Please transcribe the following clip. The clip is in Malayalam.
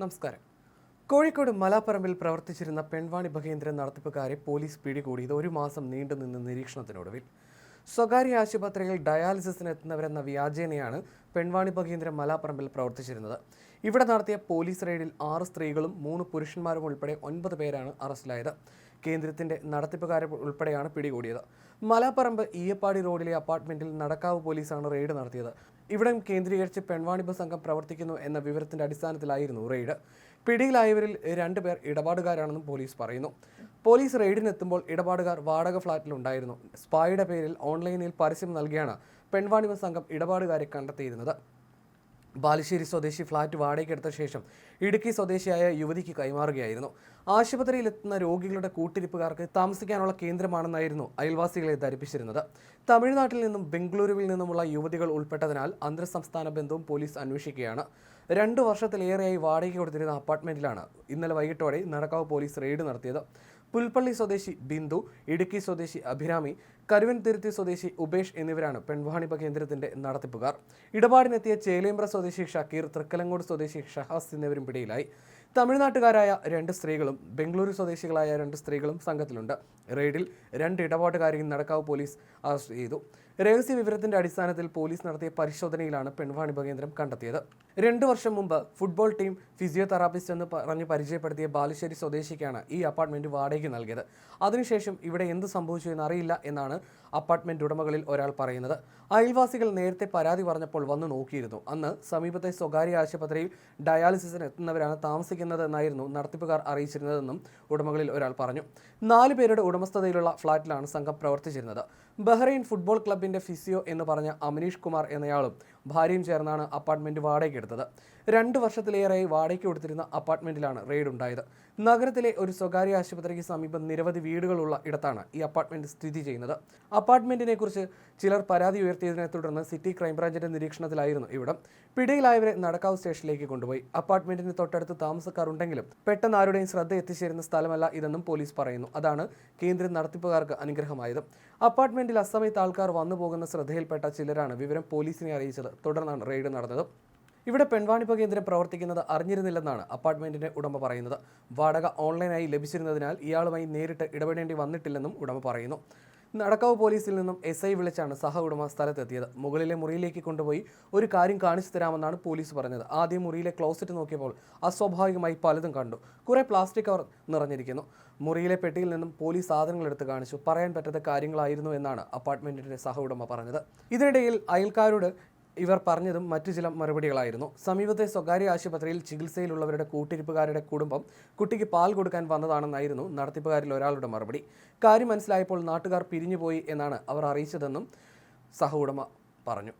നമസ്കാരം. കോഴിക്കോട് മലാപ്പറമ്പിൽ പ്രവർത്തിച്ചിരുന്ന പെൺവാണി ബഹേന്ദ്രൻ നടത്തിപ്പുകാരെ പോലീസ് പിടികൂടിയത് ഒരു മാസം നീണ്ടുനിന്ന നിരീക്ഷണത്തിനൊടുവിൽ. സ്വകാര്യ ആശുപത്രിയിൽ ഡയാലിസിസിന് എത്തുന്നവരെന്ന വ്യാജേനയാണ് പെൺവാണി ഭഗേന്ദ്രൻ മലാപ്പറമ്പിൽ പ്രവർത്തിച്ചിരുന്നത്. ഇവിടെ നടത്തിയ പോലീസ് റെയ്ഡിൽ ആറ് സ്ത്രീകളും മൂന്ന് പുരുഷന്മാരും ഉൾപ്പെടെ ഒൻപത് പേരാണ് അറസ്റ്റിലായത്. കേന്ദ്രത്തിന്റെ നടത്തിപ്പുകാരെ ഉൾപ്പെടെയാണ് പിടികൂടിയത്. മലാപ്പറമ്പ് ഈയപ്പാടി റോഡിലെ അപ്പാർട്ട്മെന്റിൽ നടക്കാവ് പോലീസാണ് റെയ്ഡ് നടത്തിയത്. ഇവിടം കേന്ദ്രീകരിച്ച് പെൺവാണിഭ സംഘം പ്രവർത്തിക്കുന്നു എന്ന വിവരത്തിന്റെ അടിസ്ഥാനത്തിലായിരുന്നു റെയ്ഡ്. പിടിയിലായവരിൽ രണ്ടുപേർ ഇടപാടുകാരാണെന്നും പോലീസ് പറയുന്നു. പോലീസ് റെയ്ഡിനെത്തുമ്പോൾ ഇടപാടുകാർ വാടക ഫ്ളാറ്റിലുണ്ടായിരുന്നു സ്പായുടെ പേരിൽ ഓൺലൈനിൽ പരസ്യം നൽകിയാണ് പെൺവാണിഭ സംഘം ഇടപാടുകാരെ കണ്ടെത്തിയിരുന്നത്. ബാലുശ്ശേരി സ്വദേശി ഫ്ളാറ്റ് വാടകയ്ക്കെടുത്ത ശേഷം ഇടുക്കി സ്വദേശിയായ യുവതിക്ക് കൈമാറുകയായിരുന്നു. ആശുപത്രിയിലെത്തുന്ന രോഗികളുടെ കൂട്ടിരിപ്പുകാർക്ക് താമസിക്കാനുള്ള കേന്ദ്രമാണെന്നായിരുന്നു അയൽവാസികളെ ധരിപ്പിച്ചിരുന്നത്. തമിഴ്നാട്ടിൽ നിന്നും ബംഗളൂരുവിൽ നിന്നുമുള്ള യുവതികൾ ഉൾപ്പെട്ടതിനാൽ അന്തർ സംസ്ഥാന ബന്ധവും പോലീസ് അന്വേഷിക്കുകയാണ്. രണ്ടു വർഷത്തിലേറെയായി വാടകയ്ക്ക് കൊടുത്തിരുന്ന അപ്പാർട്ട്മെന്റിലാണ് ഇന്നലെ വൈകിട്ടോടെ നടക്കാവ് പോലീസ് റെയ്ഡ് നടത്തിയത്. പുൽപ്പള്ളി സ്വദേശി ബിന്ദു ഇടുക്കി സ്വദേശി അഭിരാമി കരുവൻതിരുത്തി സ്വദേശി ഉപേഷ് എന്നിവരാണ് പെൺവാണിഭ കേന്ദ്രത്തിന്റെ നടത്തിപ്പുകാർ. ഇടപാടിനെത്തിയ ചേലേമ്പ്ര സ്വദേശി ഷക്കീർ തൃക്കലങ്ങോട് സ്വദേശി ഷഹാസ് എന്നിവരും പിടിയിലായി. തമിഴ്നാട്ടുകാരായ രണ്ട് സ്ത്രീകളും ബംഗളൂരു സ്വദേശികളായ രണ്ട് സ്ത്രീകളും സംഘത്തിലുണ്ട്. റെയ്ഡിൽ രണ്ട് ഇടപാടുകാരെയും നടക്കാവ് പോലീസ് അറസ്റ്റ് ചെയ്തു. രഹസ്യ വിവരത്തിന്റെ അടിസ്ഥാനത്തിൽ പോലീസ് നടത്തിയ പരിശോധനയിലാണ് പെൺവാണി കേന്ദ്രം കണ്ടെത്തിയത്. രണ്ടു വർഷം മുമ്പ് ഫുട്ബോൾ ടീം ഫിസിയോതെറാപ്പിസ്റ്റ് എന്ന് പറഞ്ഞ് പരിചയപ്പെടുത്തിയ ബാലുശ്ശേരി സ്വദേശിക്കാണ് ഈ അപ്പാർട്ട്മെന്റ് വാടകയ്ക്ക് നൽകിയത്. അതിനുശേഷം ഇവിടെ എന്ത് സംഭവിച്ചു എന്ന് അറിയില്ല എന്നാണ് അപ്പാർട്ട്മെന്റ് ഉടമകളിൽ ഒരാൾ പറയുന്നത്. അയൽവാസികൾ നേരത്തെ പരാതി പറഞ്ഞപ്പോൾ വന്നു നോക്കിയിരുന്നു. അന്ന് സമീപത്തെ സ്വകാര്യ ആശുപത്രിയിൽ ഡയാലിസിസിന് എത്തുന്നവരാണ് താമസിക്കുന്നത് എന്നായിരുന്നു നടത്തിപ്പുകാർ അറിയിച്ചിരുന്നതെന്നും ഉടമകളിൽ ഒരാൾ പറഞ്ഞു. നാല് പേരുടെ ഉടമസ്ഥതയിലുള്ള ഫ്ളാറ്റിലാണ് സംഘം പ്രവർത്തിച്ചിരുന്നത്. ബഹ്റൈൻ ഫുട്ബോൾ ഫിസിയോ എന്ന് പറഞ്ഞ അമനീഷ് കുമാർ എന്നയാളും ഭാര്യയും ചേർന്നാണ് അപ്പാർട്ട്മെന്റ് വാടകയ്ക്ക് എടുത്തത്. രണ്ട് വർഷത്തിലേറെയായി വാടകയ്ക്ക് കൊടുത്തിരുന്ന അപ്പാർട്ട്മെന്റിലാണ് റെയ്ഡ് ഉണ്ടായത് നഗരത്തിലെ ഒരു സ്വകാര്യ ആശുപത്രിക്ക് സമീപം നിരവധി വീടുകളുള്ള ഇടത്താണ് ഈ അപ്പാർട്ട്മെന്റ് സ്ഥിതി ചെയ്യുന്നത്. അപ്പാർട്ട്മെന്റിനെ കുറിച്ച് ചിലർ പരാതി ഉയർത്തിയതിനെ തുടർന്ന് സിറ്റി ക്രൈംബ്രാഞ്ചിന്റെ നിരീക്ഷണത്തിലായിരുന്നു ഇവിടം. പിടിയിലായവരെ നടക്കാവ് സ്റ്റേഷനിലേക്ക് കൊണ്ടുപോയി. അപ്പാർട്ട്മെന്റിന് തൊട്ടടുത്ത് താമസക്കാരുണ്ടെങ്കിലും പെട്ടെന്ന് ആരുടെയും ശ്രദ്ധ എത്തിച്ചേരുന്ന സ്ഥലമല്ല ഇതെന്നും പോലീസ് പറയുന്നു. അതാണ് കേന്ദ്ര നടത്തിപ്പുകാർക്ക് അനുഗ്രഹമായത്. അപ്പാർട്ട്മെന്റിൽ അസമയത്ത് ആൾക്കാർ വന്നു പോകുന്ന ശ്രദ്ധയിൽപ്പെട്ട ചിലരാണ്. വിവരം പോലീസിനെ അറിയിച്ചത് തുടർന്നാണ് റെയ്ഡ് നടന്നത്. ഇവിടെ പെൺവാണിഭ കേന്ദ്രം പ്രവർത്തിക്കുന്നത് അറിഞ്ഞിരുന്നില്ലെന്നാണ് അപ്പാർട്ട്മെന്റിന്റെ ഉടമ പറയുന്നത്. വാടക ഓൺലൈനായി ലഭിച്ചിരുന്നതിനാൽ ഇയാളുമായി നേരിട്ട് ഇടപെടേണ്ടി വന്നിട്ടില്ലെന്നും ഉടമ പറയുന്നു. നടക്കാവ് പോലീസിൽ നിന്നും എസ് ഐ വിളിച്ചാണ് സഹ ഉടമ സ്ഥലത്തെത്തിയത്. മുകളിലെ മുറിയിലേക്ക് കൊണ്ടുപോയി ഒരു കാര്യം കാണിച്ചു തരാമെന്നാണ് പോലീസ് പറഞ്ഞത്. ആദ്യം മുറിയിലെ ക്ലോസറ്റ് നോക്കിയപ്പോൾ അസ്വാഭാവികമായി പലതും കണ്ടു. കുറേ പ്ലാസ്റ്റിക് കവർ നിറഞ്ഞിരിക്കുന്നു. മുറിയിലെ പെട്ടിയിൽ നിന്നും പോലീസ് സാധനങ്ങൾ എടുത്ത് കാണിച്ചു. പറയാൻ പറ്റാത്ത കാര്യങ്ങളായിരുന്നു എന്നാണ് അപ്പാർട്ട്മെന്റിന്റെ സഹ ഉടമ പറഞ്ഞത്. ഇതിനിടയിൽ അയൽക്കാരോട് ഇവർ പറഞ്ഞതും മറ്റു ചില മറുപടികളായിരുന്നു. സമീപത്തെ സ്വകാര്യ ആശുപത്രിയിൽ ചികിത്സയിലുള്ളവരുടെ കൂട്ടിരിപ്പുകാരുടെ കുടുംബം കുട്ടിക്ക് പാൽ കൊടുക്കാൻ വന്നതാണെന്നായിരുന്നു നടത്തിപ്പുകാരിൽ ഒരാളുടെ മറുപടി. കാര്യം മനസ്സിലായപ്പോൾ നാട്ടുകാർ പിരിഞ്ഞുപോയി എന്നാണ് അവർ അറിയിച്ചതെന്നും സഹ ഉടമ പറഞ്ഞു.